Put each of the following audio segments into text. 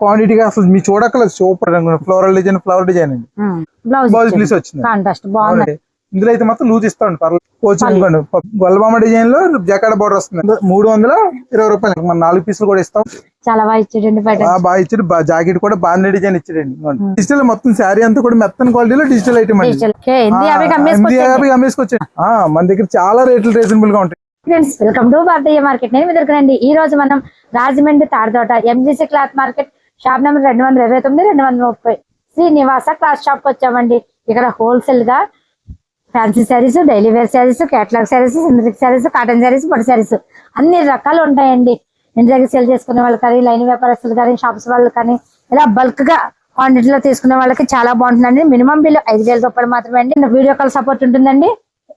క్వాంటిటీగా అసలు మీ చూడక్కలేదు super floral design flower design అండి. బ్లౌజ్ పీస్ వచ్చింది. కాంట్రాస్ట్ బాగుంది. ఇందులో అయితే మొత్తం లూజ్ ఇస్తామండి. పర్లేదు. కోచ్ అనుకోండి. గొల్లబామ డిజైన్లో జకాడ బోర్డర్ వస్తుంది. మూడు వందల ఇరవై రూపాయలు. మన నాలుగు పీసులు కూడా ఇస్తాం. చాలా బాగా ఆ, బాగా ఇచ్చాడు. జాకెట్ కూడా బాగానే డిజైన్ ఇచ్చాడండి. డిజిటల్ మొత్తం శారీ అంతా కూడా మెత్తని క్వాలిటీలో డిజిటల్ ఐటమ్ ఎనిమిది అమ్మేసుకొచ్చండి ఆ, మన దగ్గర చాలా రేట్లు రీజనబుల్గా ఉంటాయి. Friends welcome to Bharatiya market నేను దగ్గరండి ఈ రోజు మనం Rajahmundry Tadathota MGC cloth market shop number రెండు వందల ఇరవై తొమ్మిది రెండు వందల ముప్పై. శ్రీనివాస క్లాత్ షాప్ వచ్చామండి. ఇక్కడ హోల్సేల్గా fancy saris daily wear saris catalogue saris synthetic saris cotton saris పట్టు శారీస్ అన్ని రకాలు ఉంటాయండి. ఇంటి దగ్గర సేల్ చేసుకునే వాళ్ళు కానీ లైన్ వ్యాపారస్తులు కానీ షాప్స్ వాళ్ళు కానీ ఇలా బల్క్గా క్వాంటిటీలో తీసుకునే వాళ్ళకి చాలా బాగుంటుందండి. మినిమం బిల్లు ఐదు వేల రూపాయలు మాత్రమే అండి. వీడియో కాల్ సపోర్ట్ ఉంటుందండి.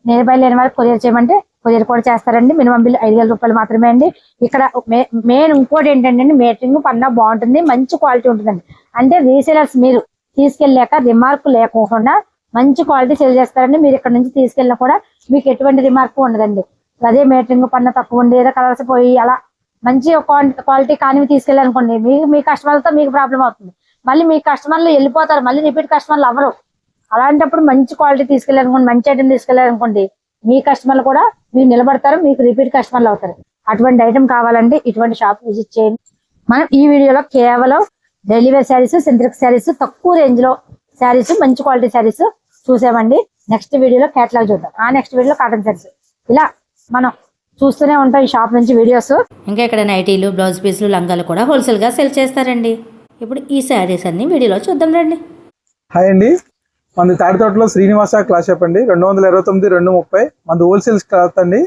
నేను లేని వారికి కొరియర్ చేయమంటే కొరియర్ కూడా చేస్తారండి. మినిమం బిల్ ఐదు వేల రూపాయలు మాత్రమే అండి. ఇక్కడ మెయిన్ ఇంకోటి ఏంటంటే మీటరింగ్ పన్నా బాగుంటుంది మంచి క్వాలిటీ ఉంటుందండి. అంటే రీసేలర్స్ మీరు తీసుకెళ్ళాక రిమార్క్ లేకుండా మంచి క్వాలిటీ సేల్ చేస్తారండి. మీరు ఇక్కడ నుంచి తీసుకెళ్ళినా కూడా మీకు ఎటువంటి రిమార్క్ ఉండదండి. అదే మీటరింగ్ పన్న తక్కువ ఉండి ఏదో కలర్స్ పోయి అలా మంచి క్వాలిటీ కానివి తీసుకెళ్ళాలనుకోండి మీకు మీ కస్టమర్లతో మీకు ప్రాబ్లం అవుతుంది. మళ్ళీ మీ కస్టమర్లు వెళ్ళిపోతారు మళ్ళీ రిపీట్ కస్టమర్లు అవ్వరు. అలాంటప్పుడు మంచి క్వాలిటీ తీసుకెళ్ళాలనుకోండి మంచి ఐటమ్ తీసుకెళ్ళాలనుకోండి మీ కస్టమర్లు కూడా మీకు నిలబడతారు మీకు రిపీట్ కస్టమర్లు అవుతారు. అటువంటి ఐటమ్ కావాలంటే ఇటువంటి షాప్ విజిట్ చేయండి. మనం ఈ వీడియోలో కేవలం daily wear saris synthetic saris తక్కువ రేంజ్లో శారీస్ మంచి క్వాలిటీ శారీస్ చూసామండి. నెక్స్ట్ వీడియోలో కేటలాగ్ చూద్దాం. ఆ నెక్స్ట్ వీడియోలో కాటన్ శారీస్ ఇలా మనం చూస్తూనే ఉంటాం ఈ షాప్ నుంచి వీడియోస్ ఇంకా ఇక్కడ నైటీలు బ్లౌజ్ పీసులు లంగాలు కూడా హోల్సేల్గా సెల్ చేస్తారండి. ఇప్పుడు ఈ శారీస్ అన్ని వీడియోలో చూద్దాం రండి. హాయ్ అండి. మన తాడితోటలో శ్రీనివాస క్లాస్ షాప్ అండి రెండు వందల ఇరవై తొమ్మిది రెండు ముప్పై మన హోల్సేల్ క్లాత్ అండి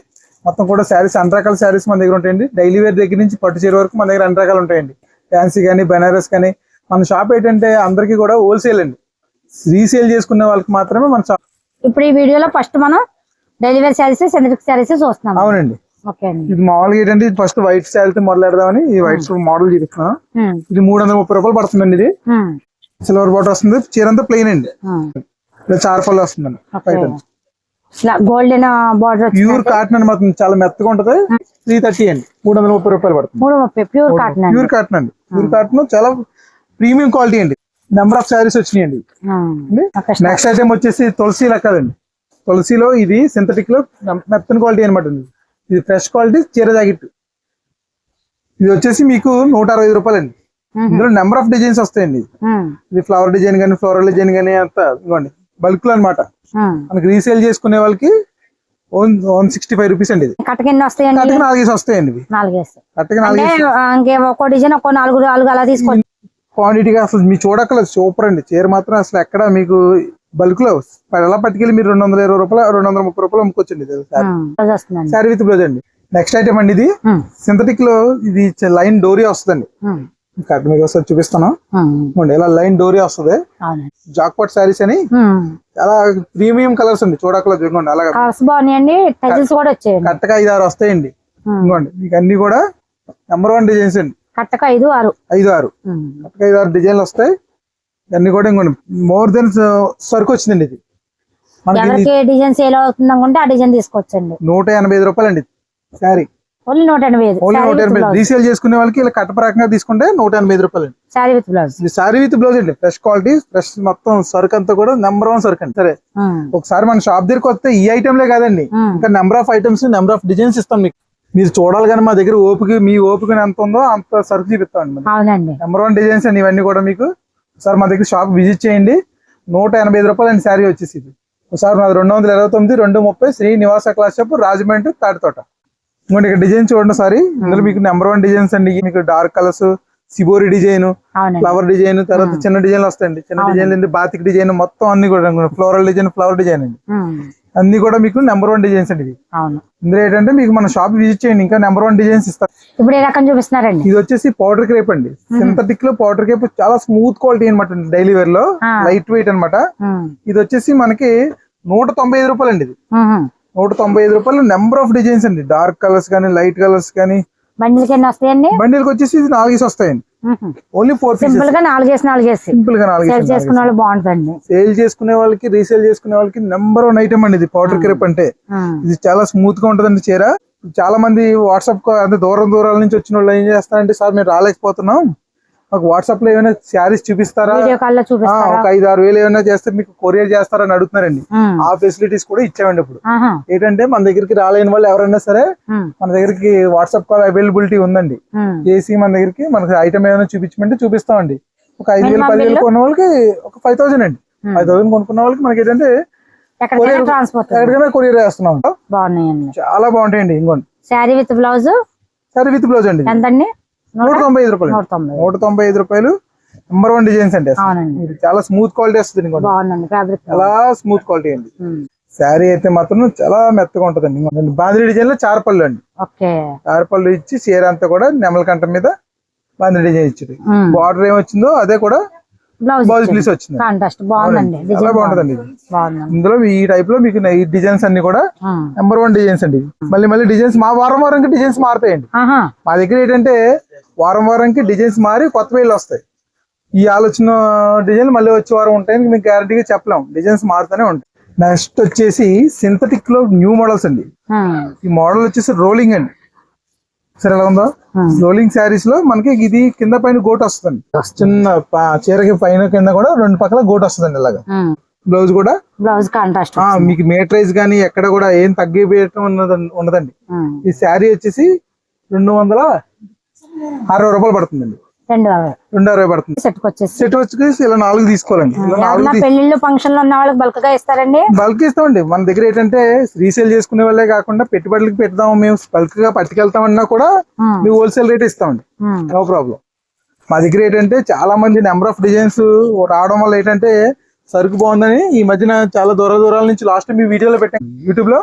మొత్తం కూడా శారీస్ అన్ని రకాల శారీస్ మన దగ్గర ఉంటాయండి. డైలీ వేర్ దగ్గర నుంచి పట్టు చీర వరకు మన దగ్గర అన్ని రకాలు ఉంటాయండి. ఫ్యాన్సీ కానీ బెనారస్ కానీ మన షాప్ ఏంటంటే అందరికీ కూడా హోల్సేల్ అండి. రీసేల్ చేసుకునే వాళ్ళకి మాత్రమే మన షాప్. ఇప్పుడు ఈ వీడియోలో ఫస్ట్ మనం డైలీ వేర్ శారీస్ శారీస్ చూస్తున్నాం. అవునండి. ఇది మామూలుగా ఏంటంటే ఇది ఫస్ట్ వైట్ శారీతో మొదలెడదామని ఈ వైట్ మోడల్ చూపిస్తున్నాం. ఇది మూడు వందల ముప్పై రూపాయలు పడుతుందండి ఇది. సిల్వర్ బాటర్ వస్తుంది. చీర అంతా ప్లెయిన్ అండి. చార్ఫల్ వస్తుందండి. ఇలా గోల్డెన్ బార్డర్ ప్యూర్ కాటన్ మొత్తం చాలా మెత్తగా ఉంటది. త్రీ థర్టీ అండి. మూడు వందల ముప్పై రూపాయలు పడుతుంది. ప్యూర్ కాటన్ ప్యూర్ కాటన్ అండి. ప్యూర్ కాటన్ చాలా ప్రీమియం క్వాలిటీ అండి. నెంబర్ ఆఫ్ శారీస్ వచ్చినాయండి. నెక్స్ట్ ఐటమ్ వచ్చేసి తులసి లెక్కదండి తులసిలో ఇది సింథటిక్లో మెత్తని క్వాలిటీ అనమాట ఇది ఇది ఫ్రెష్ క్వాలిటీ చీర జాకెట్ ఇది వచ్చేసి మీకు నూట అరవై రూపాయలు అండి ఇందులో నెంబర్ ఆఫ్ డిజైన్స్ వస్తాయండి. ఇది ఫ్లవర్ డిజైన్ కానీ ఫ్లోరల్ డిజైన్ కానీ అంత ఇవ్వండి బల్క్లో అనమాట. మనకి రీసేల్ చేసుకునే వాళ్ళకి వన్ సిక్స్టీ ఫైవ్ రూపీస్ అండి వస్తాయండి? కట్టకి నాలుగేసి వస్తాయండి కట్టకి ఒక్కో డిజైన్ ఒక్కో నాలుగు నాలుగు అలా తీసుకోండి క్వాంటిటీగా అసలు మీ చూడక్కలేదు సూపర్ అండి. చీర మాత్రం అసలు ఎక్కడ మీకు బల్క్లో ఎలా పట్టుకెళ్ళి మీరు రెండు వందల ఇరవై రూపాయలు రెండు వందల ముప్పై రూపాయలు అమ్ముకోవచ్చండి శారీ విత్ బ్లౌజ్ అండి. నెక్స్ట్ ఐటమ్ అండి ఇది. సింథటిక్లో ఇది లైన్ డోరీ వస్తుందండి. కట్ మీకు ఒకసారి చూపిస్తాను ఇలా లైన్ డోరీ వస్తుంది. జాక్పాట్ శారీస్ అని. చాలా ప్రీమియం కలర్స్ అండి. చూడక్కలేదు చూడండి అలాగే కరెక్ట్గా ఐదు ఆరు వస్తాయండి. ఇదిగోండి మీకు అన్ని కూడా నెంబర్ వన్ డిజైన్స్ అండి. కట్టక ఐదు ఆరు. ఐదు ఆరు. కరెక్ట్గా ఐదు ఆరు డిజైన్లు వస్తాయి. ఇవన్నీ కూడా ఇంకోండి మోర్ దెన్ సరుకు వచ్చిందండి ఇది. మనకి ఇది ఎవరికి డిజైన్ సేల్ అవుతుంది అనుకుంటే ఆ డిజైన్ తీసుకోవచ్చండి. నూట ఎనభై ఐదు రూపాయలు అండి శారీ. ఓన్లీ నూట ఎనభై ఓన్లీ నూట రీసేల్ చేసుకునే వాళ్ళకి ఇలా కట్ట తీసుకుంటే నూట ఎనభై ఐదు రూపాయలు. అండి శారీ విత్ బ్లౌజ్ విత్ అండి. ఫ్రెష్ క్వాలిటీ ఫ్రెష్ మొత్తం సరుకు అంతా కూడా నెంబర్ వన్ సరుకు అండి. సరే. ఒకసారి మన షాప్ దగ్గరికి వస్తే ఈ ఐటమ్లే కాదండి. ఇంకా number of items number of designs ఇస్తాం మీకు. మీరు చూడాలి కానీ మా దగ్గర ఓపిక మీ ఓపిక ఎంత ఉందో అంత సరుకు చూపిస్తామండి మనం. అవునండి. నెంబర్ వన్ డిజైన్స్ అండి ఇవన్నీ కూడా మీకు. ఒకసారి మా దగ్గర షాప్ విజిట్ చేయండి. నూట ఎనభై ఐదు రూపాయలు అండి శారీ వచ్చేసి ఇది. ఒకసారి మాది రెండు వందల ఇరవై తొమ్మిది రెండు ముప్పై శ్రీ నివాస క్లాస్ షాప్ రాజమండ్రి తాటితోట. ఇంకోటి ఇక్కడ డిజైన్ చూడండి సారీ. ఇందులో మీకు నెంబర్ వన్ డిజైన్స్ అండి. మీకు dark colours shibori design flower design తర్వాత చిన్న డిజైన్లు వస్తాయండి. చిన్న డిజైన్ అండి బాతిక్ డిజైన్ మొత్తం అన్ని కూడా ఫ్లోరల్ డిజైన్ ఫ్లవర్ డిజైన్ అండి. అన్ని కూడా మీకు నెంబర్ వన్ డిజైన్స్ అండి అవును. ఇందులో ఏంటంటే మీకు మన షాప్ విజిట్ చేయండి. ఇంకా నెంబర్ వన్ డిజైన్స్ ఇస్తారు ఇప్పుడు ఏ రకం చూపిస్తున్నారండి? ఇది వచ్చేసి పౌడర్ క్రేప్ అండి. సింథటిక్లో పౌడర్ క్రేప్ చాలా స్మూత్ క్వాలిటీ అనమాట డైలీ వేర్లో. లైట్ వెయిట్ అన్నమాట. ఉమ్, ఇది వచ్చేసి మనకి నూట తొంభై ఐదు రూపాయలు అండి ఇది. నూట తొంభై ఐదు రూపాయలు నెంబర్ ఆఫ్ డిజైన్స్ అండి. డార్క్ కలర్స్ కానీ లైట్ కలర్స్ కానీ. బండిలకి వస్తాయండి? బండిల్కి వచ్చేసి ఇది నాలుగేసి వస్తాయండి. ఓన్లీ ఫోర్ సింపుల్గా నాలుగేసి నాలుగేసి సింపుల్గా సేల్ నాలుగేసి చేసుకున్న వాళ్ళు బాగుంటుందండి. సేల్ చేసుకునే వాళ్ళకి రీసేల్ చేసుకునే వాళ్ళకి నెంబర్ వన్ ఐటమ్ అండి ఇది పౌడర్ క్రేప్ అంటే. ఇది చాలా స్మూత్గా ఉంటదండి చీర. చాలా మంది వాట్సాప్ అంటే దూరం దూరాల నుంచి వచ్చిన వాళ్ళు ఏం చేస్తారంటే సార్ మేము రాలేకపోతున్నాం. మాకు వాట్సాప్లో ఏమైనా శారీస్ చూపిస్తారా ఒక ఐదు ఆరు వేలు ఏమైనా చేస్తే మీకు కొరియర్ చేస్తారని అడుగుతున్నారండి. ఆ ఫెసిలిటీస్ కూడా ఇచ్చామండి ఇప్పుడు. ఏంటంటే మన దగ్గరికి రాలేని వాళ్ళు ఎవరైనా సరే. మన దగ్గరికి వాట్సాప్ కాల్ అవైలబిలిటీ ఉందండి. చేసి మన దగ్గరికి మనకి ఐటమ్ ఏమైనా చూపించమంటే చూపిస్తామండి ఒక ఐదు వేలు పదివేలు? కొన్న వాళ్ళకి ఒక ఫైవ్ థౌసండ్ అండి. ఫైవ్ థౌసండ్ కొనుక్కున్న వాళ్ళకి మనకి ఏంటంటే ఎక్కడికైనా కొరియర్ చేస్తున్నాం చాలా బాగుంటాయండి ఇంకోండి శారీ విత్ బ్లౌజ్ సరే విత్ బ్లౌజ్ అండి. ఎంతండి నూట తొంభై ఐదు రూపాయలు. నూట తొంభై ఐదు రూపాయలు. నెంబర్ వన్ డిజైన్స్ అండి చాలా స్మూత్ క్వాలిటీ వస్తుంది చాలా స్మూత్ క్వాలిటీ అండి. శారీ అయితే మాత్రం చాలా మెత్తగా ఉంటదండి. బాంద్రీ డిజైన్లో చారపళ్ళు అండి. చారపళ్ళు ఇచ్చి చీర అంతా కూడా నెమల కంఠం మీద బాంద్రీ డిజైన్ ఇచ్చింది. బార్డర్ ఏమొచ్చిందో అదే కూడా బ్లౌజ్ బ్లౌజ్ పీస్ వచ్చింది కాంట్రాస్ట్ బాగుందండి. డిజైన్ బాగుంటదండి ఇందులో ఈ టైప్లో మీకు ఈ డిజైన్స్ అన్ని కూడా. నెంబర్ వన్ డిజైన్స్ అండి. ఇవి. మళ్ళీ మళ్ళీ డిజైన్స్ మా వారం వారంకి డిజైన్స్ మారుతాయండి. మా దగ్గర ఏంటంటే వారం వారంకి డిజైన్స్ మారి కొత్త వేలు వస్తాయి. ఈ ఆలోచన డిజైన్ మళ్ళీ వచ్చే వారం ఉంటాయని మీకు గ్యారంటీగా చెప్పలేం. డిజైన్స్ మారుతూనే ఉంటాయి. నెక్స్ట్ వచ్చేసి సింథటిక్లో న్యూ మోడల్స్ అండి. ఈ మోడల్ వచ్చేసి రోలింగ్ అండి. సరే ఎలా ఉందో. రోలింగ్ శారీస్లో మనకి ఇది కింద పైన గోట్ వస్తుంది చిన్న చీరకి పైన కింద కూడా రెండు పక్కల గోట్ వస్తుందండి ఇలాగా. బ్లౌజ్ కూడా? బ్లౌజ్ కాంట్రాస్ట్ మీకు మేట్రైజ్ కానీ ఎక్కడ కూడా ఏం తగ్గిపోయటం ఉండదండి. ఈ శారీ వచ్చేసి రెండు వందల అరవై రూపాయలు పడుతుందండి. రెండు అరవై రెండు అరవై పడుతుంది. సెట్ వచ్చేసి. సెట్ వచ్చేసి ఇలా నాలుగు తీసుకోవాలండి. ఇలా నాలుగు ఎవరన్నా పెళ్ళిళ్ళు ఫంక్షన్లు ఉన్న వాళ్ళకి బల్క్గా ఇస్తారండి. బల్క్ ఇస్తామండి. మన దగ్గర ఏంటంటే రీసేల్ చేసుకునే వాళ్ళే కాకుండా పెట్టుబడులకి పెడదాం మేము బల్క్గా పట్టుకెళ్తామన్నా కూడా ఉమ్. మేము హోల్సేల్ రేట్ ఇస్తామండి. No problem. మా దగ్గర ఏంటంటే చాలా మంది నెంబర్ ఆఫ్ డిజైన్స్ రావడం వల్ల ఏంటంటే సరుకు బాగుందని ఈ మధ్యన చాలా దూర దూరాల నుంచి లాస్ట్ మీ వీడియోలో పెట్టాం. యూట్యూబ్లో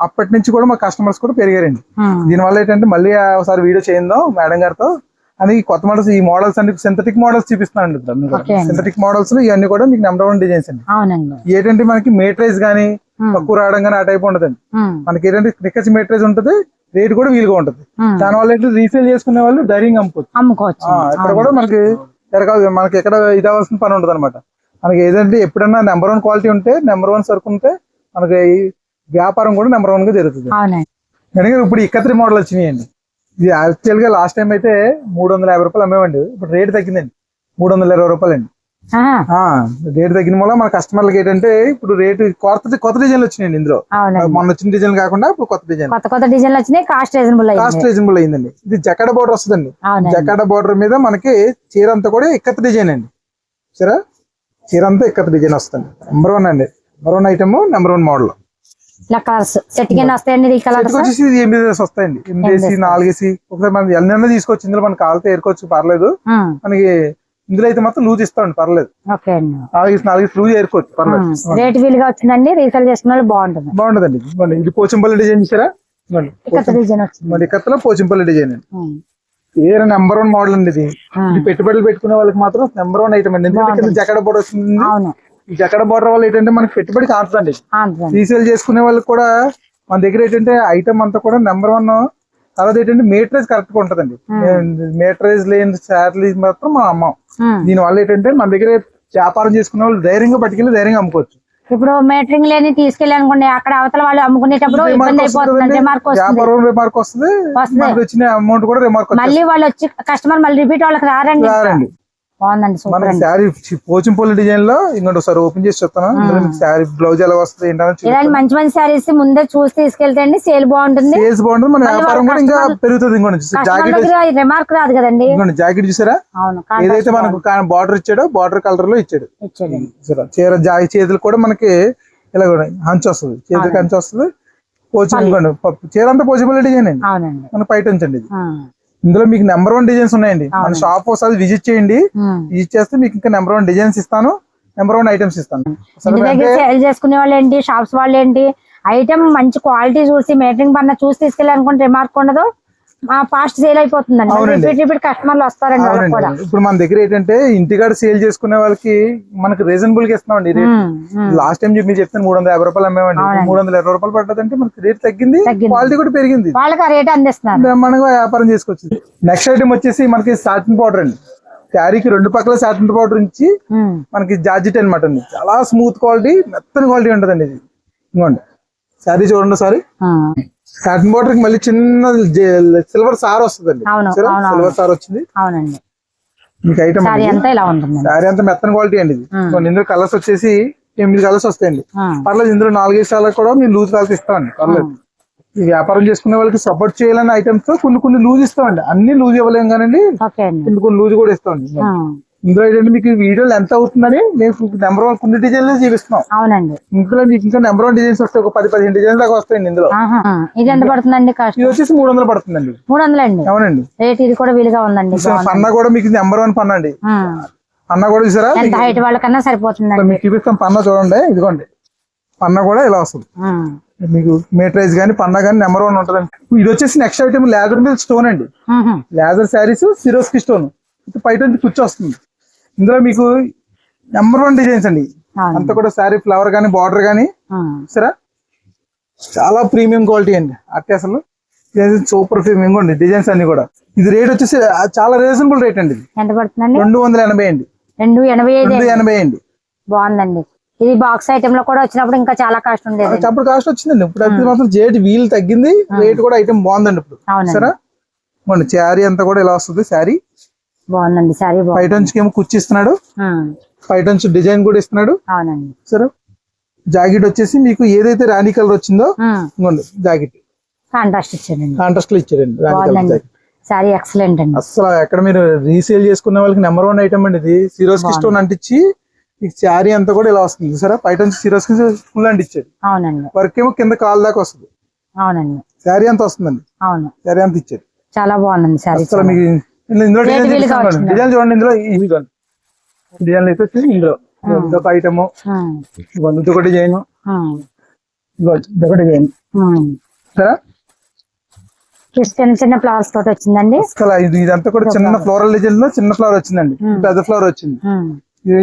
అప్పటి నుంచి కూడా మా కస్టమర్స్ కూడా పెరిగారండి. దీనివల్ల ఏంటంటే మళ్ళీ ఒకసారి వీడియో చేద్దాం మేడం గారితో. అని కొత్త మోడల్స్ ఈ మోడల్స్ అన్ని సింథటిక్ మోడల్స్ చూపిస్తున్నాను. సింథటిక్ మోడల్స్ ఇవన్నీ కూడా మీకు నెంబర్ వన్ డిజైన్స్ అండి. ఏంటంటే మనకి మేట్రైజ్ Hmm. తక్కువ రావడం కానీ ఆ టైప్ ఉండదండి. మనకి ఏంటంటే నిక్కచ్చి మేట్రైజ్ ఉంటుంది రేట్ కూడా వీలుగా ఉంటుంది. ఉమ్. దానివల్ల ఏంటంటే రీసేల్ చేసుకునే వాళ్ళు ధైర్యంగా అమ్ముకోవచ్చు. ఇక్కడ కూడా మనకి మనకి ఎక్కడ ఇది అవ్వాల్సిన పని ఉండదు అనమాట మనకి ఏదంటే ఎప్పుడన్నా నెంబర్ వన్ క్వాలిటీ ఉంటే నెంబర్ వన్ సరుకు ఉంటే మనకి వ్యాపారం కూడా నెంబర్ వన్గా జరుగుతుంది. ఇప్పుడు ఇక్కత్రి మోడల్ వచ్చినాయండి. ఇది యాక్చువల్గా లాస్ట్ టైం అయితే మూడు వందల యాభై రూపాయలు అమ్మేవండి ఇప్పుడు రేట్ తగ్గిందండి. మూడు వందల ఇరవై రూపాయలు అండి. రేట్ తగ్గిన వల్ల మన కస్టమర్లకి ఏంటంటే ఇప్పుడు రేటు కొత్త కొత్త డిజైన్లు వచ్చినాయండి ఇందులో. మొన్న వచ్చిన డిజైన్ కాకుండా ఇప్పుడు కొత్త డిజైన్ కొత్త కొత్త డిజైన్లు వచ్చినాయి కాస్ట్ రీజనబుల్ కాస్ట్ రీజనబుల్ అయిందండి ఇది జకాడ బోర్డర్ వస్తుందండి. జకాడ బోర్డర్ మీద మనకి చీర అంతా కూడా ఇక్కత్ డిజైన్ అండి. సరే చీర అంతా ఇక్కత్ డిజైన్ వస్తుంది నెంబర్ వన్ అండి. Number one item number one model ఇలా కలర్స్ సెట్ కింద వస్తాయండి ఈ కలర్స్ వచ్చేసి ఇది ఎనిమిది వేసి వస్తాయండి. ఎనిమిది వేసి నాలుగు వేసి ఒకసారి మనం ఎన్నైనా తీసుకోవచ్చు. ఇందులో మనకి కాలితే ఏరుకోవచ్చు పర్లేదు. మనకి ఇందులో అయితే మాత్రం లూజ్ ఇస్తామండి పర్లేదు. అండి. నాలుగు లూజ్ ఏరుకోవచ్చు పర్లేదు. రేట్ వీలుగా వచ్చిందండి? రీసేల్ చేసుకున్న వాళ్ళు బాగుంటుంది. బాగుంటదండి. ఇదిగోండి, ఇది పోచంపల్లి డిజైన్ వచ్చింది. మరి ఇక్కత్లో పోచంపల్లి డిజైన్ అండి. ఏ నెంబర్ వన్ మోడల్ అండి ఇది. పెట్టుబడులు పెట్టుకునే వాళ్ళకి మాత్రం నెంబర్ వన్ ఐటమ్ అండి. ఎందుకంటే జకడ బోర్డర్ వస్తుంది. ఈ జకడ బోర్డర్ వల్ల ఏంటంటే మనకి పెట్టుబడి ఆంధ్రండి రీసేల్ చేసుకునే వాళ్ళకి కూడా మన దగ్గర ఏంటంటే ఐటమ్ అంతా కూడా నెంబర్ వన్ తర్వాత ఏంటంటే మేట్రైజ్ కరెక్ట్గా ఉంటదండి. మేట్రైజ్ లేని శారీస్ మాత్రం మనం అమ్మాం. దీని వల్ల ఏంటంటే మన దగ్గర వ్యాపారం చేసుకునే వాళ్ళు ధైర్యంగా పట్టుకెళ్ళి ధైర్యంగా అమ్ముకోవచ్చు. ఇప్పుడు మేటరింగ్ లేని తీసుకెళ్ళి అనుకోండి అక్కడ అవతల వాళ్ళు అమ్ముకునేటప్పుడు రిమార్క్ వస్తుంది వ్యాపారం రిమార్క్ వస్తుంది. వస్తుంది. మనకి వచ్చిన అమౌంట్ కూడా రిమార్క్ మళ్ళీ వాళ్ళు వచ్చి కస్టమర్ మళ్ళీ రిపీట్ వాళ్ళకి రారండి. బాగుందండి సూపర్ మన అండి. శారీ పోచింపల్లి డిజైన్లో ఇంకోటి ఒకసారి ఓపెన్ చేసి చెప్తాను? ఇందులో మీకు శారీ బ్లౌజ్ ఎలా వస్తుంది ఏంటని ఇలాంటి మంచి మంచి శారీస్ ముందే చూసి తీసుకెళ్తే అండి సేల్ బాగుంటుంది. సేల్స్ బాగుంటుంది మన వ్యాపారం కూడా ఇంకా పెరుగుతుంది ఇంకోటి జాకెట్ రిమార్క్ రాదు కదండి. ఇంకోటి జాకెట్ చూసారా? అవును ఏదైతే మనకు బార్డర్ ఇచ్చాడో బార్డర్ కలర్లో ఇచ్చాడు. చీర చేతులు కూడా మనకి ఇలా కూడా హంచ్ వస్తుంది. చేతులకి హంచ్ వస్తుంది. పోచి ఇంకోండి చీర అంతా డిజైన్ అండి? మన పైట ఉంచండి ఇది. ఇందులో మీకు నెంబర్ వన్ డిజైన్స్ ఉన్నాయండి. మన షాప్ ఒకసారి విజిట్ చేయండి. విజిట్ చేస్తే మీకు ఇంకా నెంబర్ వన్ డిజైన్స్ ఇస్తాను. నెంబర్ వన్ ఐటమ్స్ ఇస్తాను. సేల్ చేసుకునే వాళ్ళు ఏంటి? షాప్స్ వాళ్ళు ఏంటి? ఐటమ్ మంచి క్వాలిటీ చూసి మేటరింగ్ పన్న చూసి తీసుకెళ్ళి అనుకుంటే రిమార్క్ ఉండదు. ఫాస్ట్ సేల్ అయిపోతుందండి. రిపీట్ రిపీట్ కస్టమర్లు వస్తారండి వాళ్ళకి అవునండి. కూడా. ఇప్పుడు మన దగ్గర ఏంటంటే ఇంటికాడ సేల్ చేసుకునే వాళ్ళకి మనకి రీజనబుల్గా ఇస్తున్నామండి rate um, um. Last time మీరు చెప్తాను మూడు వందల యాభై రూపాయలు అమ్మేవండి మూడు వందల ఇరవై రూపాయలు పడ్డదంటే మనకి రేట్ తగ్గింది. క్వాలిటీ కూడా పెరిగింది. వాళ్ళకి ఆ రేట్ అందిస్తున్నారు. బ్రహ్మాండంగా వ్యాపారం చేసుకోవచ్చు నెక్స్ట్ ఐటమ్ వచ్చేసి మనకి సాటిన్ పౌడర్ అండి. శారీకి రెండు పక్కల సాటిన్ పౌడర్ ఇచ్చి ఉమ్. మనకి జార్జిట్ అనమాట అండి. చాలా స్మూత్ క్వాలిటీ మెత్తని క్వాలిటీ ఉంటదండి ఇది. ఇదిగోండి శారీ చూడండి సారీ ఆ. సాటిన్ పౌడర్కి మళ్ళీ చిన్న సిల్వర్ సార్ వస్తుందండి. Silver sir? వచ్చింది. అవునండి. మీకు ఐటమ్ సారీ అంతా ఇలా మెత్తన క్వాలిటీ అండి ఇది. కొన్ని ఇందులో కలర్స్ వచ్చేసి ఎనిమిది కలర్స్ వస్తాయండి. ఉమ్, పర్లేదు ఇందులో నాలుగైదు సార్లు కూడా మీరు లూజ్ కలర్స్ ఇస్తామండి. పర్లేదు. ఈ వ్యాపారం చేసుకునే వాళ్ళకి సపోర్ట్ చేయాలనే ఐటమ్స్తో కొన్ని కొన్ని లూజ్ ఇస్తామండి. అన్ని లూజ్ ఇవ్వలేం కానండి. ఓకే అండి. కొన్ని కొన్ని లూజ్ కూడా ఇస్తామండి. ఇందులో ఏంటంటే మీకు వీడియోలు ఎంత అవుతుందని మేము నెంబర్ వన్ కొన్ని డిజైన్లు చూపిస్తున్నాం. అవునండి. ఇందులో మీకు ఇంకా నెంబర్ వన్ డిజైన్స్ వస్తాయి ఒక పది పదిహేను డిజైన్ దాకా వస్తాయండి ఇందులో. ఇది ఎంత పడుతుందండి కాస్ట్ ఇది వచ్చేసి మూడు వందలు పడుతుందండి. మూడు వందలండి. అవునండి. రేట్ ఇది కూడా వీలుగా ఉందండి పన్నా కూడా మీకు నెంబర్ వన్ పన్నా అండి. పన్నా కూడా చూసారా? ఎంత హైట్ వాళ్ళకన్నా ఇక్కడ సరిపోతుందండి మీకు చూపిస్తాం పన్నా చూడండి ఇదిగోండి. పన్నా కూడా ఇలా వస్తుంది. మీకు మీటరైజ్ కానీ పన్నా కానీ నెంబర్ వన్ ఉంటుందండి. ఇది వచ్చేసి నెక్స్ట్ ఐటమ్ లేదర్ మీద స్టోన్ అండి. లేదర్ శారీస్ సిరోస్కి స్టోన్ బయట నుంచి కుర్చీ వస్తుంది. ఇందులో మీకు నెంబర్ వన్ డిజైన్స్ అండి. అంతా కూడా శారీ ఫ్లవర్ కానీ బార్డర్ కానీ సరే? చాలా ప్రీమియం క్వాలిటీ అండి. అట్టే అసలు. సూపర్ ప్రీమియం అండి డిజైన్స్ అన్ని కూడా. ఇది రేట్ వచ్చేసి చాలా రీజనబుల్ రేట్ అండి ఇది. ఎంత పడుతుందండి? రెండు వందల ఎనభై అండి. రెండు ఎనభై ఎనభై అండి. బాగుందండి. ఇది బాక్స్ ఐటమ్లో కూడా వచ్చినప్పుడు ఇంకా చాలా కాస్ట్ ఉండేది. అప్పుడు కాస్ట్ వచ్చిందండి. ఇప్పుడు మాత్రం జేట్ వీల్ తగ్గింది రేట్ కూడా ఐటమ్ బాగుందండి ఇప్పుడు. సరే? మన శారీ అంతా కూడా ఇలా వస్తుంది శారీ బాగుందండి సారీ బయట నుంచి ఏమో కుర్చీ ఇస్తున్నాడు. బయట నుంచి డిజైన్ కూడా ఇస్తున్నాడు. అవునండి. సరే. జాకెట్ వచ్చేసి మీకు ఏదైతే రాణి కలర్ వచ్చిందో జాకెట్. కాంట్రాస్ట్ ఇచ్చాడండి. కాంట్రాస్ట్లో ఇచ్చాడండి రాణి సారీ ఎక్సలెంట్ అండి. అసలు ఎక్కడ మీరు రీసేల్ చేసుకునే వాళ్ళకి నెంబర్ వన్ ఐటమ్ అండి ఇది. సిరోస్కి స్టోన్ అంటించి ఈ శారీ అంతా కూడా ఇలా వస్తుంది సరే? బయట నుంచి సిరోస్కి ఫుల్ అంటించాడు అవునండి. వర్క్ ఏమో కింద కాల్ దాకా వస్తుంది. అవునండి. శారీ అంతా వస్తుందండి. అవును. శారీ అంతా ఇచ్చాడు. చాలా బాగుందండి సారీ అసలు మీకు ఇందులో- డిజైన్? డిజైన్ చూడండి ఇందులో ఇది చూడండి డిజైన్ అయితే ఇందులో. ఇదొక ఐటమ్ ఇదొక డిజైన్. ఇదొక డిజైన్. సరే? చిన్న చిన్న ఫ్లవర్స్ తోటి వచ్చిందండి? ఇదంతా కూడా చిన్న ఫ్లోరల్ డిజైన్లో చిన్న ఫ్లవర్ వచ్చిందండి. పెద్ద ఫ్లవర్ వచ్చింది.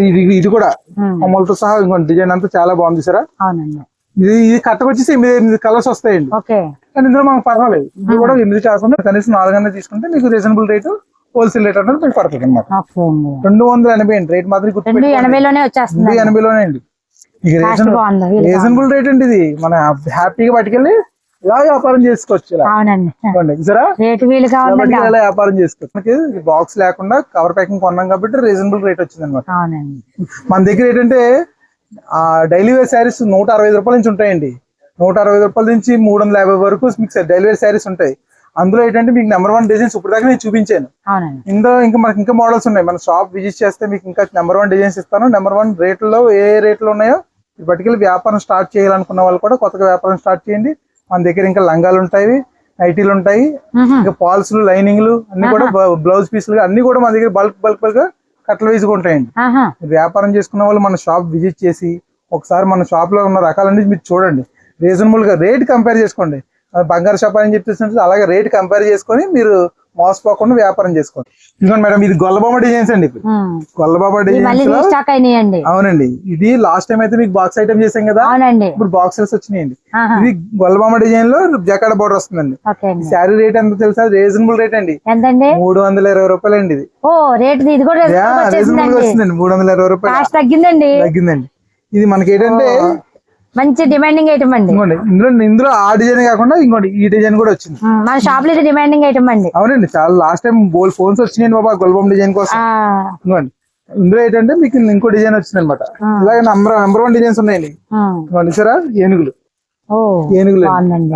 ఇది- ఇది కూడా అమలుతో సహా ఇంకోటి డిజైన్ అంతా చాలా బాగుంది సరే? అవునండి. ఇది ఇది కట్టకు వచ్చేసి ఎనిమిది ఎనిమిది కలర్స్ వస్తాయండి. కానీ ఇందులో మనకు పర్వాలేదు. ఇది కూడా ఎనిమిది కాకుండా కనీసం నాలుగన్నా తీసుకుంటే మీకు రీజనబుల్ రేటు హోల్సేల్ రేట్ అంటే మీకు పడుతుంది అనమాట రెండు వందల ఎనభై అండి. రేట్ మాత్రం రెండు ఎనభైలోనే వచ్చేస్తుంది. రెండు ఎనభైలోనే అండి. ఇక ఉంది. రీజనబుల్ రేట్ అండి ఇది. మన హ్యాపీగా పట్టుకెళ్ళి ఇలా వ్యాపారం చేసుకోవచ్చు ఇలా. వ్యాపారం చేసుకోవచ్చు. మనకి బాక్స్ లేకుండా కవర్ ప్యాకింగ్ కొన్నాం కాబట్టి రీజనబుల్ రేట్ వచ్చింది అనమాట మన దగ్గర ఏంటంటే ఆ డైలీ వేర్ శారీస్ నూట అరవై రూపాయల నుంచి ఉంటాయండి. నూట అరవై రూపాయల నుంచి మూడు వందల యాభై వరకు మీకు డైలీ వేర్ శారీస్ ఉంటాయి. అందులో ఏంటంటే మీకు నెంబర్ వన్ డిజైన్స్ ఇప్పుడు దాకా నేను చూపించాను. ఇందులో ఇంకా మనకి ఇంకా మోడల్స్ ఉన్నాయి. మన షాప్ విజిట్ చేస్తే మీకు ఇంకా నెంబర్ వన్ డిజైన్స్ ఇస్తాను. నెంబర్ వన్ రేట్లో ఏ రేట్లో ఉన్నాయో ఇప్పటికెళ్ళి వ్యాపారం స్టార్ట్ చేయాలనుకున్న వాళ్ళు కూడా కొత్తగా వ్యాపారం స్టార్ట్ చేయండి. మన దగ్గర ఇంకా లంగాలు ఉంటాయి నైటీలు ఉంటాయి. ఇంకా పాల్స్లు లైనింగ్లు అన్ని కూడా బ్లౌజ్ పీసులు అన్ని కూడా మన దగ్గర బల్క్ బల్క్ బల్క్ కట్ల వైజ్గా ఉంటాయండి. వ్యాపారం చేసుకున్న వాళ్ళు మన షాప్ విజిట్ చేసి ఒకసారి మన షాప్లో ఉన్న రకాలన్నీ మీరు చూడండి. రీజనబుల్గా రేట్ కంపేర్ చేసుకోండి. బంగారు షాప్ అని చెప్పేసి అలాగే రేట్ కంపేర్ చేసుకొని మీరు మోసపోకుండా వ్యాపారం చేసుకోండి. ఇదిగోండి మేడం ఇది గొల్లబాబా డిజైన్స్ అండి. గొల్లబాబా మళ్ళీ డిజైన్స్ అవునండి. ఇది లాస్ట్ టైం అయితే మీకు బాక్స్ ఐటమ్ చేసాం కదా? అవునండి. ఇప్పుడు బాక్సెస్ వచ్చినాయండి. ఇది గొల్లబాబా డిజైన్లో జకాడ బోర్డర్ వస్తుందండి. శారీ రేట్ ఎంత తెలుసా? రీజనబుల్ రేట్ అండి. మూడు వందల ఇరవై రూపాయలు అండి ఇది రీజనబుల్ వస్తుందండి. మూడు వందల ఇరవై రూపాయలు. తగ్గిందండి. తగ్గిందండి. ఇది మనకి ఏంటంటే మంచి డిమాండింగ్ ఐటమ్ అండి. ఇంకోండి ఇందులో ఇందులో ఆ డిజైన్ కాకుండా ఇంకోటి ఈ డిజైన్ కూడా వచ్చింది. మన షాప్లో డిమాండింగ్ ఐటమ్ అండి. అవునండి చాలా లాస్ట్ టైం బోల్ ఫోన్స్ వచ్చినాయి బాబా గొల్బం డిజైన్ కోసం. ఇంకోండి ఇందులో ఏంటంటే మీకు ఇంకో డిజైన్ వచ్చింది అనమాట ఇలాగే నంబర్ నెంబర్ వన్ డిజైన్స్ ఉన్నాయండి. ఉమ్. ఇంకోండి సరే ఏనుగులు. ఏనుగులు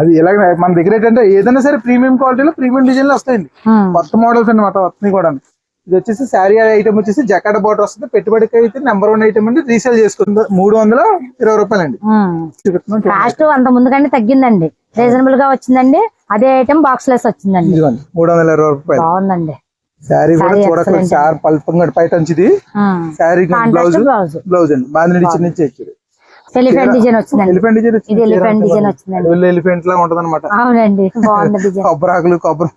అది ఎలాగ మన దగ్గర ఏంటంటే ఏదైనా సరే ప్రీమియం క్వాలిటీలో ప్రీమియం డిజైన్లు వస్తాయండి. ఉమ్, కొత్త మోడల్స్ అన్నమాట వస్తున్నాయి కూడా ఇది వచ్చేసి శారీ ఐటమ్ వచ్చేసి జకాడ బోర్డర్ వస్తుంది. పెట్టుబడికి అయితే నెంబర్ వన్ ఐటమ్ అండి. రీసేల్ చేసుకుంది మూడు వందల ఇరవై రూపాయలు అండి. కాస్ట్ అంత ముందు కంటే తగ్గిందండి. రీజనబుల్గా వచ్చిందండి. అదే ఐటమ్ బాక్స్ లెస్ వచ్చిందండి మూడు వందల ఇరవై రూపాయలు. బాగుందండి. శారీ కూడా excellent. సార్ పల్పంగా పైట ఉమ్. శారీ బ్లౌజ్. బ్లౌజ్ అండి. బాందిని చిన్న ఎలిఫెంట్ డిజైన్ వచ్చిందండి. ఎలిఫెంట్ డిజైన్ ఇది వచ్చిందండి. ఎలిఫెంట్ లా ఉంటది అనమాట అవునండి బాగుంది డిజైన్ కొబ్బరాకులు కొబ్బరి?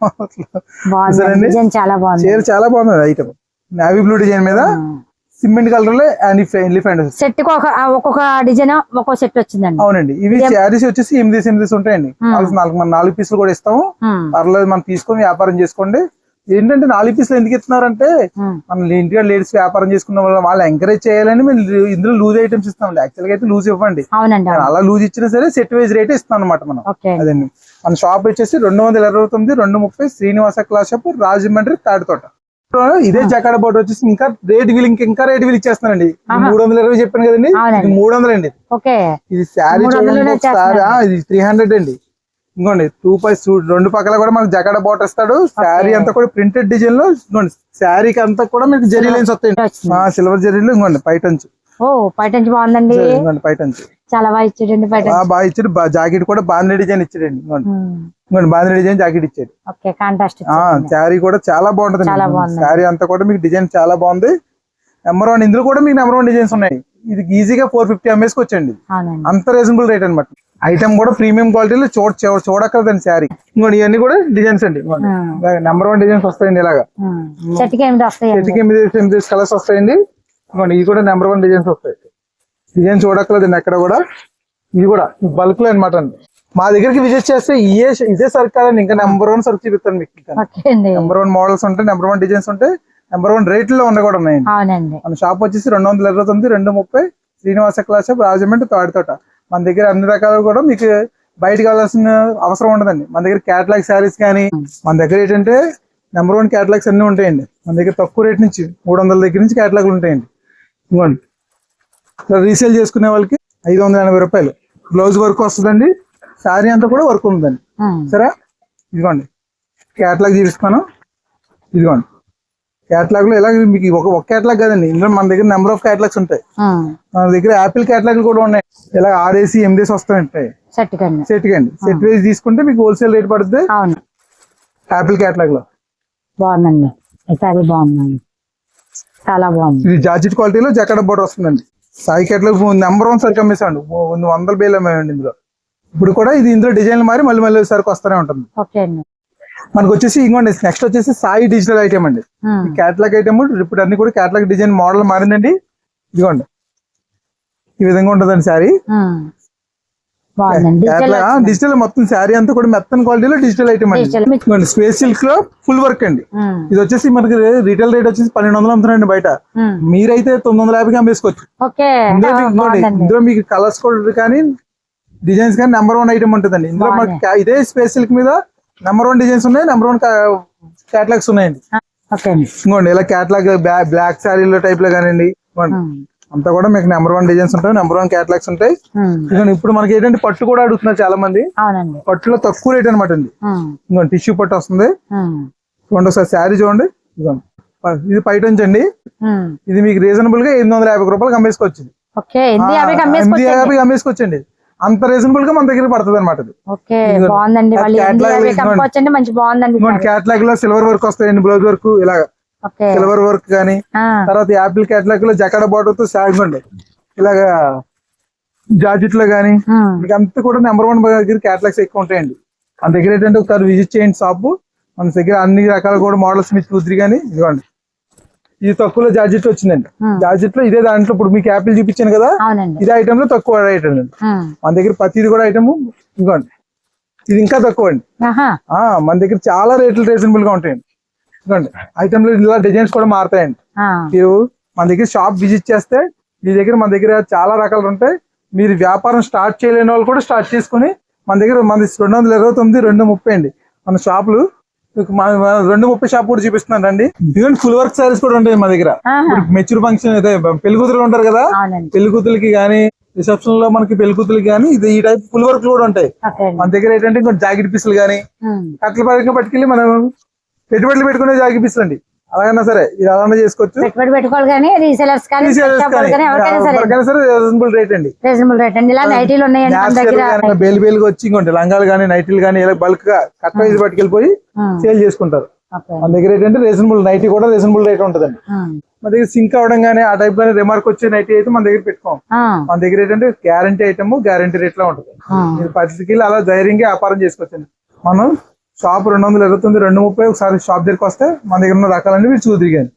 డిజైన్ చాలా బాగుంది. చీర చాలా బాగుంది ఐటమ్ నావీ బ్లూ డిజైన్ మీద సిమెంట్ కలర్లో ఎలిఫెంట్ సెట్ ఒక్కొక్క డిజైన్ ఒక్కో సెట్ వచ్చిందండి. అవునండి. ఇవి శారీస్ వచ్చేసి ఎనిమిది ఎనిమిది ఉంటాయండి. నాలుగు నాలుగు మన నాలుగు పీసులు కూడా ఇస్తాము. పర్లేదు మనం తీసుకొని వ్యాపారం చేసుకోండి. ఏంటంటే నాలుగు పీసులు ఎందుకు ఇస్తున్నారంటే. మన ఇంటిగా లేడీస్ వ్యాపారం చేసుకున్న వాళ్ళు వాళ్ళు ఎంకరేజ్ చేయాలని మేము ఇందులో లూజ్ ఐటమ్స్ ఇస్తాం యాక్చువల్గా అయితే లూజ్ ఇవ్వండి. అలా లూజ్ ఇచ్చినా సరే సెట్ వైజ్ రేట్ ఇస్తాం అనమాట మనం. అదండి మన షాప్ వచ్చేసి రెండు వందల ఇరవై తొమ్మిది రెండు ముప్పై శ్రీనివాస క్లాస్ షాప్ రాజమండ్రి తాడితోట. ఇదే జకాడ బోట్ వచ్చేసి ఇంకా రేట్ వీల్ ఇంకా ఇంకా రేట్ వీల్ ఇచ్చేస్తానండి. మూడు వందల ఇరవై చెప్పాను కదండి. మూడు వందలు అండి ఇది శారీ చూడండి ఇది త్రీ హండ్రెడ్ అండి. ఇంకోండి టూ పై రెండు పక్కల కూడా మనకు జకాడ బోట్ ఇస్తాడు. శారీ అంతా కూడా ప్రింటెడ్ డిజైన్లో ఇంకోండి శారీకి అంతా కూడా మీకు జెరీ లైన్స్ వచ్చింది. సిల్వర్ జెరీలు ఇంకోండి పైటంచు ఓ పైటంచి బాగుందండి. ఇంకోండి పైటంచు చాలా బాగా ఇచ్చాడండి బాగా ఇచ్చాడు. జాకెట్ కూడా బాంధీ డిజైన్ ఇచ్చాడండి ఇంకోండి. ఇంకోండి బాంధీ డిజైన్ జాకెట్ ఇచ్చాడు. శారీ కూడా చాలా బాగుంటుంది. శారీ అంతా కూడా మీకు డిజైన్ చాలా బాగుంది. నెంబర్ వన్ ఇందులో కూడా మీకు నెంబర్ వన్ డిజైన్స్ ఉన్నాయి. ఇది ఈజీగా ఫోర్ ఫిఫ్టీ ఎంఎస్కి వచ్చండి అంత రీజనబుల్ రేట్ అనమాట ఐటమ్ కూడా ప్రీమియం క్వాలిటీలో చూడ చూడ- చూడక్కర్లేదండి శారీ. ఇంకోటి ఇవన్నీ కూడా డిజైన్స్ అండి. నెంబర్ వన్ డిజైన్స్ వస్తాయండి ఇలాగా. చెట్టుకి ఎనిమిది కలర్స్ వస్తాయండి. ఇంకోటి ఇవి కూడా నెంబర్ వన్ డిజైన్స్ వస్తాయి. డిజైన్ చూడక్కర్లేదండి ఎక్కడ కూడా. ఇది కూడా బల్క్లో అనమాట అండి. మా దగ్గరికి విజిట్ చేస్తే ఇదే ఇదే సరుకు కాదండి. ఇంకా నెంబర్ వన్ సరుకు చూపిస్తాను మీకు ఇంకా. నెంబర్ వన్ మోడల్స్ ఉంటాయి నెంబర్ వన్ డిజైన్స్ ఉంటాయి నెంబర్ వన్ రేట్లో ఉన్నాయి కూడా ఉన్నాయండి. మన షాప్ వచ్చేసి రెండు వందల ఇరవై తొమ్మిది రెండు ముప్పై శ్రీనివాస క్లాస్ రాజమండ్రి తాడితోట. మన దగ్గర అన్ని రకాలు కూడా మీకు బయట కావాల్సిన అవసరం ఉండదండి. మన దగ్గర క్యాటలాగ్ శారీస్ కానీ మన దగ్గర ఏంటంటే నెంబర్ వన్ క్యాటలాగ్స్ అన్ని ఉంటాయండి. మన దగ్గర తక్కువ రేట్ నుంచి మూడు వందల దగ్గర నుంచి క్యాటలాగ్లు ఉంటాయండి. ఇవ్వండి. ఇలా రీసేల్ చేసుకునే వాళ్ళకి ఐదు వందల ఎనభై రూపాయలు. బ్లౌజ్ వర్క్ వస్తుందండి. శారీ అంతా కూడా వర్క్ ఉందండి. సరే? ఇదిగోండి. క్యాటలాగ్ చూపిస్తాను ఇదిగోండి. క్యాటలాగ్లో ఇలా మీకు ఒక ఒక క్యాటలాగ్ కదండి. ఇందులో మన దగ్గర నెంబర్ ఆఫ్ క్యాటలాగ్స్ ఉంటాయి. మన దగ్గర యాపిల్ క్యాటలాగ్ కూడా ఉన్నాయి. ఇలా ఆర్ఏసి ఎనిమిదేసి వస్తాయంటాయి అండి సెట్ కండి. సెట్ వేసి తీసుకుంటే మీకు హోల్సేల్ రేట్ పడుతుంది అవును. యాపిల్ క్యాటలాగ్లో. బాగుందండి. ఈసారి బాగుందండి. చాలా బాగుంది. ఇది జార్జెట్ క్వాలిటీలో జక్కడ బోర్డర్ వస్తుందండి. సాయి క్యాటలాగ్ నెంబర్ వన్ సరుకు అమ్మేసాడు వందల బేలు అమ్మేయండి ఇందులో. ఇప్పుడు కూడా ఇది ఇందులో డిజైన్ మారి మళ్ళీ మళ్ళీ సరుకు వస్తూనే ఉంటుంది. ఓకే అండి. మనకు వచ్చేసి ఇంకోండి నెక్స్ట్ వచ్చేసి సాయి డిజిటల్ ఐటమ్ అండి. ఉమ్. క్యాటలాగ్ ఐటమ్ ఇప్పుడు అన్ని కూడా క్యాటలాగ్ డిజైన్ మోడల్ మారిందండి. ఇదిగోండి. ఈ విధంగా ఉంటుందండి శారీ. బాగుందండి. డిజిటల్ మొత్తం శారీ అంతా కూడా మెత్తని క్వాలిటీలో డిజిటల్ ఐటమ్ అండి. స్పేస్ సిల్క్లో ఫుల్ వర్క్ అండి. ఉమ్. ఇది వచ్చేసి మనకి రీటైల్ రేట్ వచ్చేసి పన్నెండు వందలు అమ్ముతున్నారండి బయట. మీరైతే తొమ్మిది వందల యాభైకి అమ్మేసుకోవచ్చు. ఇందులో మీకు కలర్స్ కూడా కానీ డిజైన్స్ కానీ నెంబర్ వన్ ఐటమ్ ఉంటుందండి. ఇందులో ఇదే స్పేస్ సిల్క్ మీద నెంబర్ వన్ డిజైన్స్ ఉన్నాయి నెంబర్ వన్ క్యాటలాగ్స్ ఉన్నాయండి. ఇంకోండి ఇలా క్యాటలాగ్ బ్లాక్ శారీలో టైప్లో కానివ్వండి. అంతా కూడా మీకు నెంబర్ వన్ డిజైన్స్ ఉంటాయి నెంబర్ వన్ క్యాటలాగ్స్ ఉంటాయి. ఇదిగోండి ఇప్పుడు మనకి ఏంటంటే పట్టు కూడా అడుగుతున్నారు చాలా మంది అవునండి. పట్టులో తక్కువ రేట్ అనమాట అండి. ఇంకోండి టిష్యూ పట్టు వస్తుంది. చూడండి ఒకసారి శారీ చూడండి. ఇదిగోండి ఇది పైట అండి. ఉమ్. ఇది మీకు రీజనబుల్గా ఎనిమిది వందల యాభై రూపాయలకి అమ్మేసుకోవచ్చు ఓకే ఎనిమిది యాభైకి అమ్మేసుకోవచ్చండి. అంత రీజనబుల్గా మన దగ్గర పడుతుంది అనమాట క్యాటలాగ్లో సిల్వర్ వర్క్ వస్తాయండి బ్లౌజ్ వర్క్ ఇలా ఓకే. సిల్వర్ వర్క్ కానీ తర్వాత యాపిల్ క్యాటలాగ్లో జకాడ బార్డర్తో శారీ అండి ఇలాగా జార్జెట్లో. మీకు అంతా కూడా నెంబర్ వన్ దగ్గర క్యాటలాగ్స్ ఎక్కువ ఉంటాయండి. మన దగ్గర ఏంటంటే ఒకసారి విజిట్ చేయండి షాప్ మన దగ్గర అన్ని రకాల కూడా మోడల్స్ మీకు కుదిరి కానీ ఇదిగోండి. ఇది తక్కువలో జార్జెట్ వచ్చిందండి. జార్జెట్లో ఇదే దాంట్లో ఇప్పుడు మీకు యాపిల్ చూపించాను కదా ఇదే ఐటమ్లో తక్కువ ఐటమ్ అండి. మన దగ్గర ప్రతిది కూడా ఐటమ్ ఇదిగోండి ఇది ఇంకా తక్కువ అండి మన దగ్గర చాలా రేట్లు రీజనబుల్గా ఉంటాయండి. ఇదిగోండి ఐటమ్లో ఇలా డిజైన్స్ కూడా మారుతాయండి. మీరు మన దగ్గర షాప్ విజిట్ చేస్తే మీ దగ్గర మన దగ్గర చాలా రకాలు ఉంటాయి. మీరు వ్యాపారం స్టార్ట్ చేయలేని వాళ్ళు కూడా స్టార్ట్ చేసుకుని మన దగ్గర మన రెండు వందల ఇరవై తొమ్మిది రెండు ముప్పై అండి. మన షాపులు మీకు రెండు ముప్పై షాప్ కూడా చూపిస్తున్నాను అండి ఇవన్నీ ఫుల్ వర్క్ సారీస్ కూడా ఉంటాయి మా దగ్గర. మెచ్యూర్ ఫంక్షన్ అయితే పెళ్ళి కూతురు ఉంటారు కదా? అవునండి. పెళ్ళి కూతురికి కానీ రిసెప్షన్లో మనకి పెళ్ళి కూతురికి కానీ ఇది ఈ టైప్ ఫుల్ వర్క్ కూడా ఉంటాయి. మన దగ్గర ఏంటంటే జాకెట్ పీసులు కానీ ఉమ్. కట్ల పరంగా పట్టుకెళ్ళి మనం పెట్టుబడులు పెట్టుకునే జాకెట్ పీసులు అండి. అలాగైనా సరే ఇది అలానే చేసుకోవచ్చు. పెట్టుబడి పెట్టుకోవాలి కానీ రీసెలర్స్ కానీ సరే. రీజనబుల్ రేట్ అండి. రీజనబుల్ రేట్ అండి. ఇలా నైటీలు ఉన్నాయండి బేలు బేలుగా వచ్చి ఇంకోండి లంగాలు కానీ నైటీలు కానీ ఇలా బల్క్గా కట్ వైజ్ పట్టుకెళ్ళిపోయి. సేల్ చేసుకుంటారు. మన దగ్గర ఏంటంటే రీజనబుల్ నైటీ కూడా రీజనబుల్ రేట్ ఉంటుందండి. మన దగ్గర సింక్ అవడం కానీ ఆ టైప్ గానీ రిమార్క్ వచ్చే నైటీ అయితే మన దగ్గర పెట్టుకోం. మన దగ్గర ఏంటంటే గ్యారంటీ ఐటమ్ గ్యారంటీ రేట్లో ఉంటుంది. మీరు పరిస్థితికి అలా ధైర్యంగా వ్యాపారం చేసుకోవచ్చండి. మనం షాప్ రెండు వందల ఇరవై తొమ్మిది రెండు ముప్పై ఒకసారి షాప్ దగ్గరికి వస్తే మన దగ్గర ఉన్న రకాలన్నీ మీరు చూదిరిగాను